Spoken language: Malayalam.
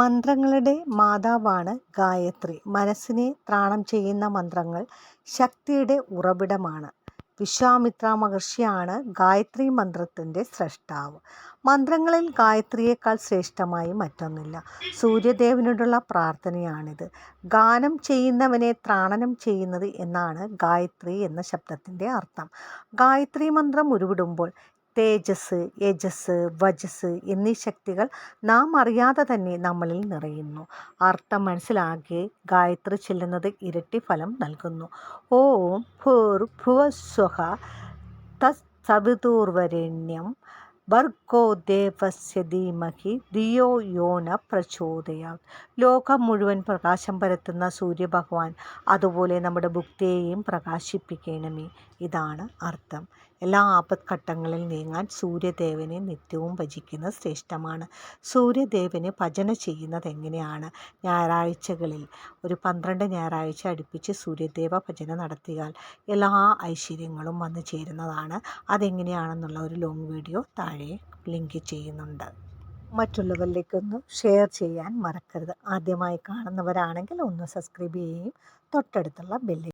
മന്ത്രങ്ങളുടെ മാതാവാണ് ഗായത്രി. മനസ്സിനെ ത്രാണം ചെയ്യുന്ന മന്ത്രങ്ങൾ ശക്തിയുടെ ഉറവിടമാണ്. വിശ്വാമിത്ര മഹർഷിയാണ് ഗായത്രി മന്ത്രത്തിന്റെ സ്രഷ്ടാവ്. മന്ത്രങ്ങളിൽ ഗായത്രിയേക്കാൾ ശ്രേഷ്ഠമായി മറ്റൊന്നില്ല. സൂര്യദേവനോടുള്ള പ്രാർത്ഥനയാണിത്. ഗാനം ചെയ്യുന്നവനെ ത്രാണനം ചെയ്യുന്നത് എന്നാണ് ഗായത്രി എന്ന ശബ്ദത്തിന്റെ അർത്ഥം. ഗായത്രി മന്ത്രം ഉരുവിടുമ്പോൾ തേജസ്സ്, യജസ് വജസ് എന്നീ ശക്തികൾ നാം അറിയാതെ തന്നെ നമ്മളിൽ നിറയുന്നു. അർത്ഥം മനസ്സിലാക്കി ഗായത്രി ചെല്ലുന്നത് ഇരട്ടി ഫലം നൽകുന്നു. ഓം ഭൂർ ഭുവസ്വഹ തസ് തത്സവിതുർവരേണ്യം ഭർഗോ ദേവസ്യ ധീമഹി ധിയോ യോന പ്രചോദയാ ലോകം മുഴുവൻ പ്രകാശം പരത്തുന്ന സൂര്യഭഗവാൻ അതുപോലെ നമ്മുടെ ഭുക്തിയെയും പ്രകാശിപ്പിക്കണമേ. ഇതാണ് അർത്ഥം. എല്ലാ ആപത്ഘട്ടങ്ങളിൽ നീങ്ങാൻ സൂര്യദേവനെ നിത്യവും ഭജിക്കുന്നത് ശ്രേഷ്ഠമാണ്. സൂര്യദേവനെ ഭജന ചെയ്യുന്നത് എങ്ങനെയാണ് ഞായറാഴ്ചകളിൽ ഒരു പന്ത്രണ്ട് ഞായറാഴ്ച അടുപ്പിച്ച് സൂര്യദേവ ഭജന നടത്തിയാൽ എല്ലാ ഐശ്വര്യങ്ങളും വന്നു ചേരുന്നതാണ്. അതെങ്ങനെയാണെന്നുള്ള ഒരു ലോങ് വീഡിയോ താഴെ ലിങ്ക് ചെയ്യുന്നുണ്ട്. മറ്റുള്ളവരിലേക്കൊന്ന് ഷെയർ ചെയ്യാൻ മറക്കരുത്. ആദ്യമായി കാണുന്നവരാണെങ്കിൽ ഒന്ന് സബ്സ്ക്രൈബ് ചെയ്യുകയും തൊട്ടടുത്തുള്ള ബെല്ല്